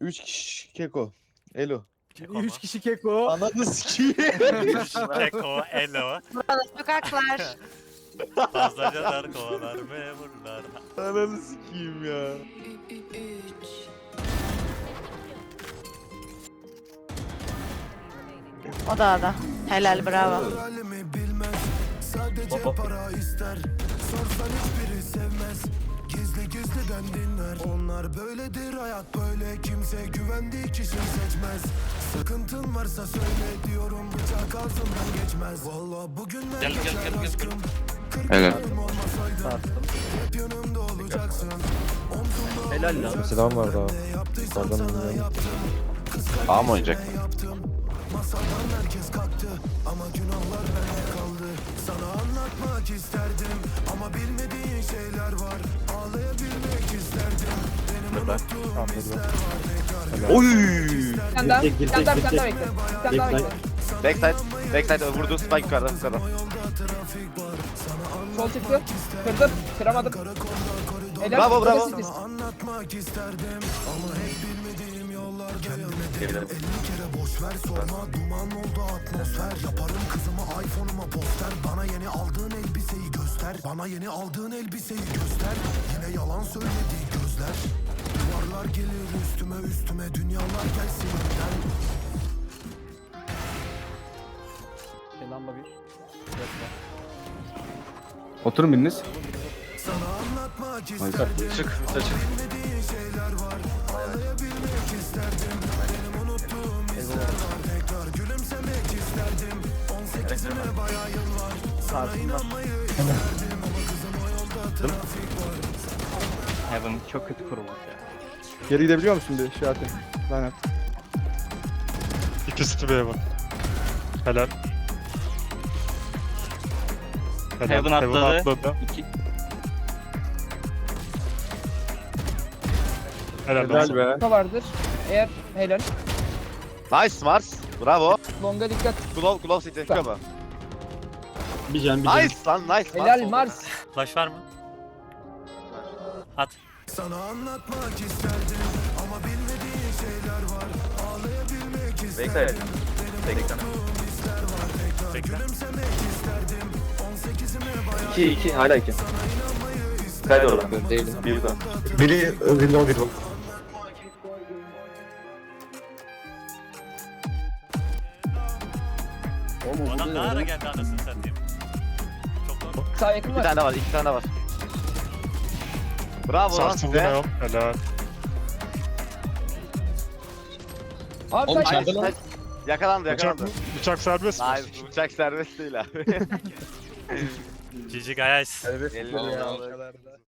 3 kişi keko. Elo. Keko 3 kişi keko. Ananı sikiyim. Keko, Elo, Sokaklar. fazlacalar kovalar memurlar. Ananı sikiyim ya. O da ada. Helal bravo. halimi bilmez Sadece para ister Sorsan hiçbiri sevmez Gizli gizliden dinler Onlar böyledir hayat böyle. Kimse güvendiği kişi seçmez. Sıkıntın varsa söyle diyorum Bıçak ağzından geçmez. Valla bugünler Gel, gel, geçer gel, gel, gel. aşkım. Kırk Helal. Hep yanımda olacaksın. Omzumda Helal lan. Silahım var daha. ne yaptıysam Pardon, sana bilmiyorum. yaptım. A mı oynayacak? yaptım? Masadan herkes kalktı. Ama günahlar bende kaldı. Sana anlatmak isterdim Oy. Bir tane daha, bir tane daha, bir gir, tane daha gir. bekle. Bir tane daha bekle. Backside. Backside vurdu. Spike yukarıda. Yukarıda. Sol çıktı. Kırdım. Kıramadım. Helal. Bravo, bravo. anlatmak isterdim Ama hep bilmediğim yollar Kendime derim 50 kere boş ver sorma Duman oldu atmosfer Yaparım kızıma iPhone'uma poster Bana yeni aldığın elbiseyi göster Bana yeni aldığın elbiseyi göster Yine yalan söylediği gözler Duvarlar gelir üstüme üstüme Dünyalar gelsin. Önden Lamba bir. Oturun biriniz. Sana anlatmak isterdim. Çık. Çık. Bilmediğin şeyler var. Ağlayabilmek isterdim. Benim unuttuğum hisler var. Tekrar gülümsemek isterdim. 18'ime bayağı yıl var. Sana inanmayı isterdim. Ama kızım o yolda trafik var. Heaven çok kötü kurulmuş ya. Geri gidebiliyor musun bir şey atayım. Lan at. İkisi B'ye bak. Helal. Helal. Heaven atladı. atladı. İki. Helal, Helal be. Kısa vardır. Eğer helal. Nice Mars. Bravo. Longa dikkat. Glove, glove city. Kaba. Bir can bir can. Nice lan nice. Helal Mars. Flash var mı? At. Sana anlatmak isterdim Ama bilmediğin şeyler var Ağlayabilmek isterdim Benim unuttuğum hisler var Tekrar Bekle. gülümsemek isterdim 18'ime bayağı 2 2 hala 2. Kaydı orada. Değilim. Bir daha. Biri window bir Bu adam ne ara geldi anasını satayım. Çok Sağ yakın Bir var. tane var. iki tane var. Bravo lan Sarsıldı size. Neon. Helal. Abi Oğlum, lan. Nice. Yakalandı Bıçak, yakalandı. bıçak serbest mi? Nice. Bıçak serbest değil abi. GG guys. Eline sağlık.